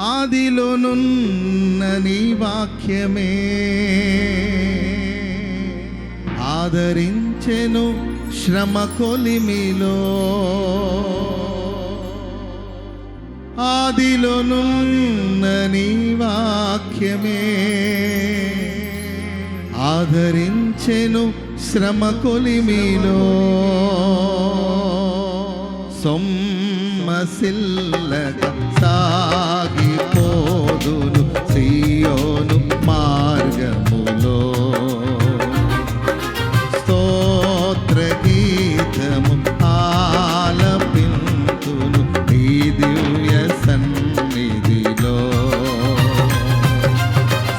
ఆదిలోనున్న నీ వాక్యమే. ఆదరించెను శ్రమ కొలిమిలో. ఆదిలోనున్న నీ వాక్యమే. ఆదరించెను శ్రమ కొలిమిలో. సొమ్మసిల్లక సాగ సాగును సియోను మార్గములో. స్తోత్ర గీతము ఆలపింతును ఈ దివ్య సన్నిధిలో.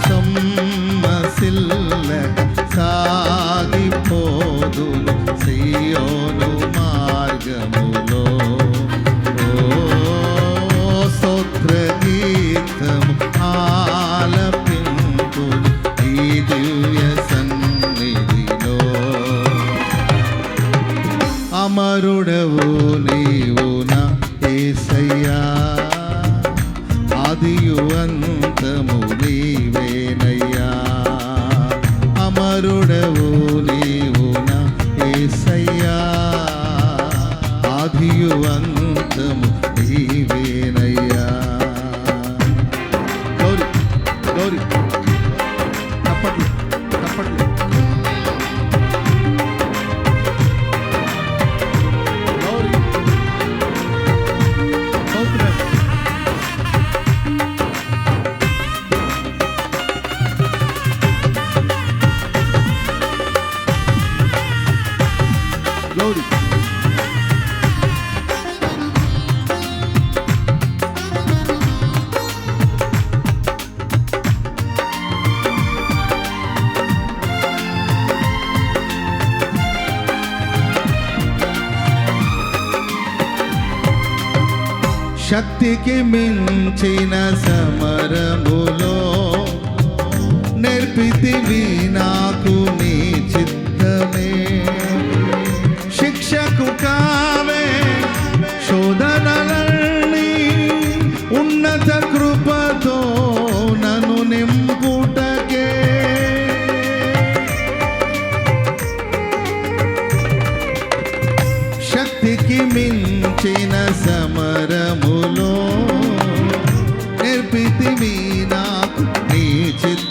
సమ్మసిల్ల సాగిపోదును సియో శక్తికి మించిన సమరములో నేర్పితి నాకు నీ Did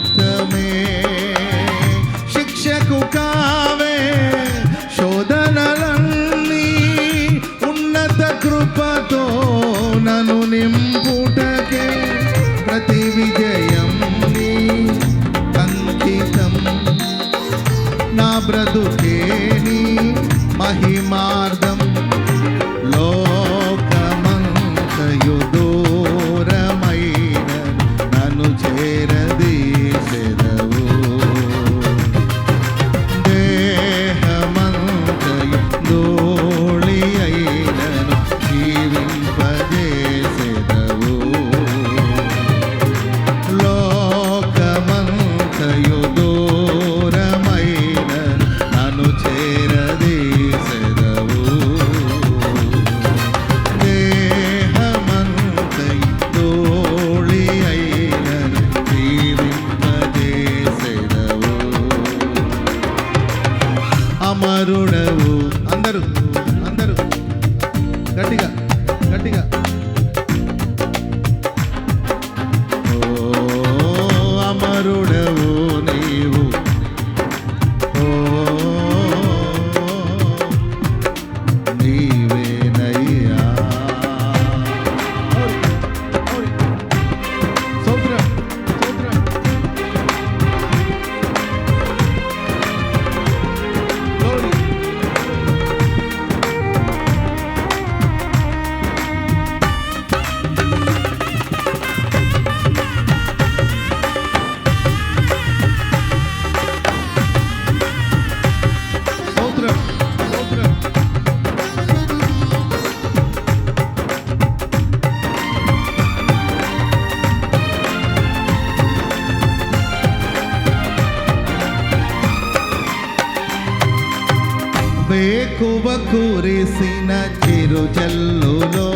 వేకువ కురిసిన చిరుజల్లులో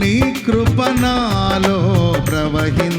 నీ కృపణాలో ప్రవహించ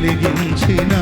వెలిగించినా.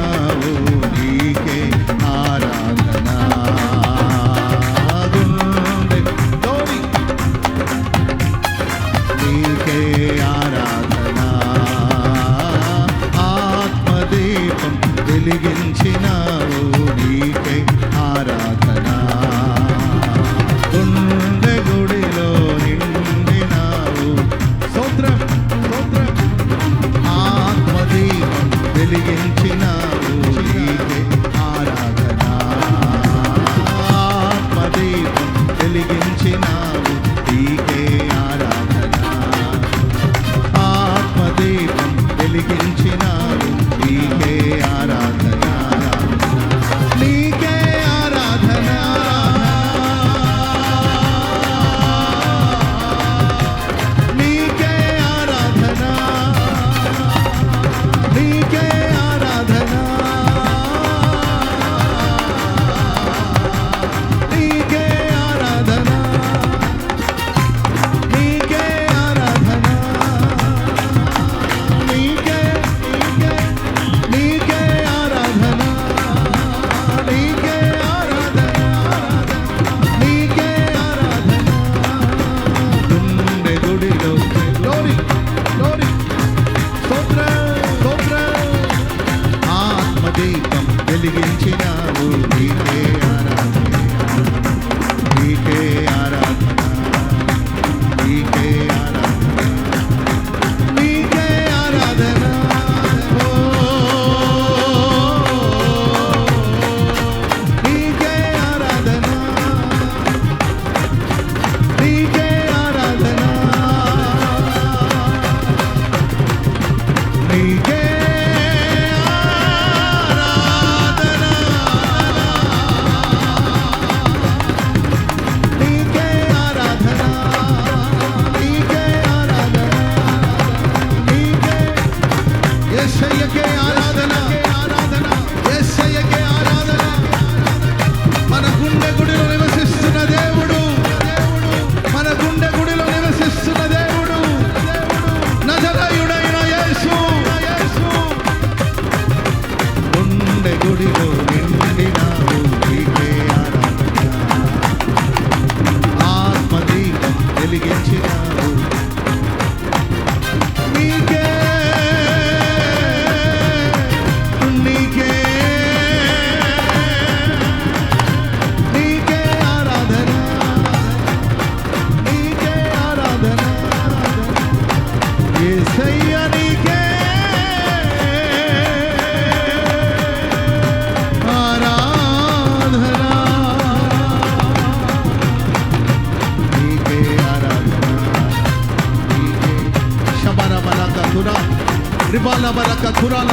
బలక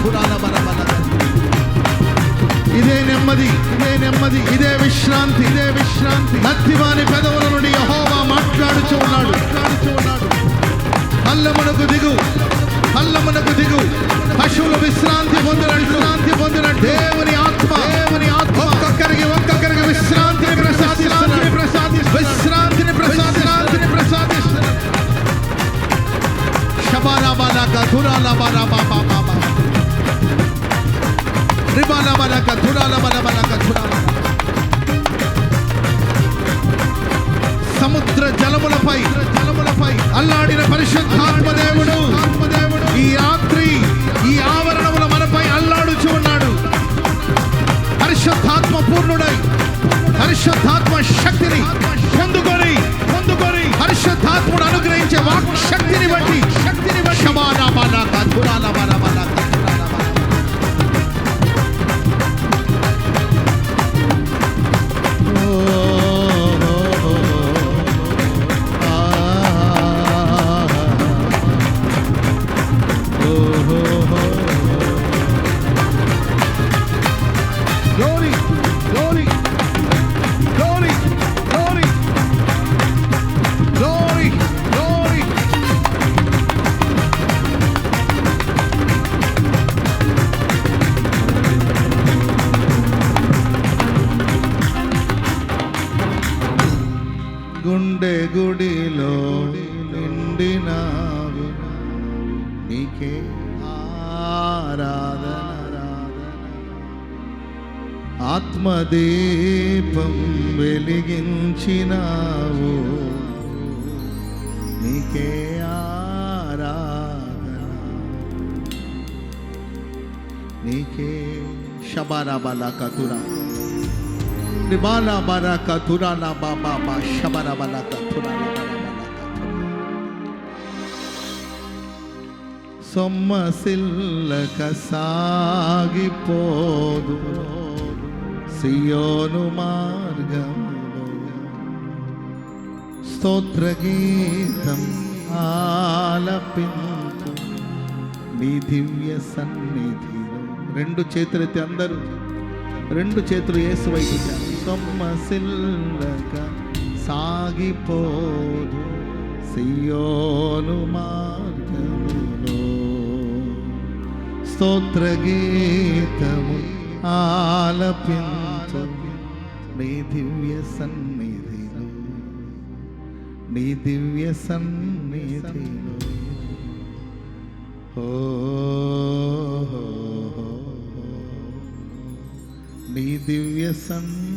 తురాల బల బలక ఇదే నెమ్మది ఇదే నెమ్మది ఇదే విశ్రాంతి ఇదే విశ్రాంతి. నత్తివాని పెదవుల నుండి యహోవా మాట్లాడుచు ఉన్నాడు. మాట్లాడుచు ఉన్నాడు అల్లమునకు దిగు అల్లమునకు దిగు. పశువులు విశ్రాంతి పొందినట్లు విశ్రాంతి పొందినట్టు సముద్ర జలములపై జలములపై అల్లాడిన పరిశుద్ధాత్మ దేవుడు ఈ రాత్రి ఈ ఆవరణముల మనపై అల్లాడుచు ఉన్నాడు. పరిశుద్ధాత్మ పూర్ణుడై పరిశుద్ధాత్మ శక్తిని పొందుకొని పొందుకొని పరిశుద్ధాత్ముడు అనుగ్రహించే వాక్ శక్తిని బట్టి శక్తిని బట్టి put on the గుడిలో నిండినావు. నీకే ఆరాధన. ఆత్మదీపం వెలిగించినావు. నీకే ఆరాధన. నీకే షబారాబాల కతురా. నిబాలా బారా కతురాల బాబా బా షబరాబాల కతురాల సొమ్మసిల్లక సాగిపోదు సియోను మార్గములో స్తోత్ర గీతం ఆలపించు నీ దివ్య సన్నిధిలో రెండు చేతులైతే అందరూ రెండు చేతులు యేసు వైపు చాపి, సొమ్మసిల్లక సాగిపోదు. సియోను మార్గములో. స్తోత్ర గీతము ఆలపించు. నీ దివ్య సన్నిధిలో. నీ దివ్య సన్నిధిలో. ఓ నీ దివ్య సన్నిధి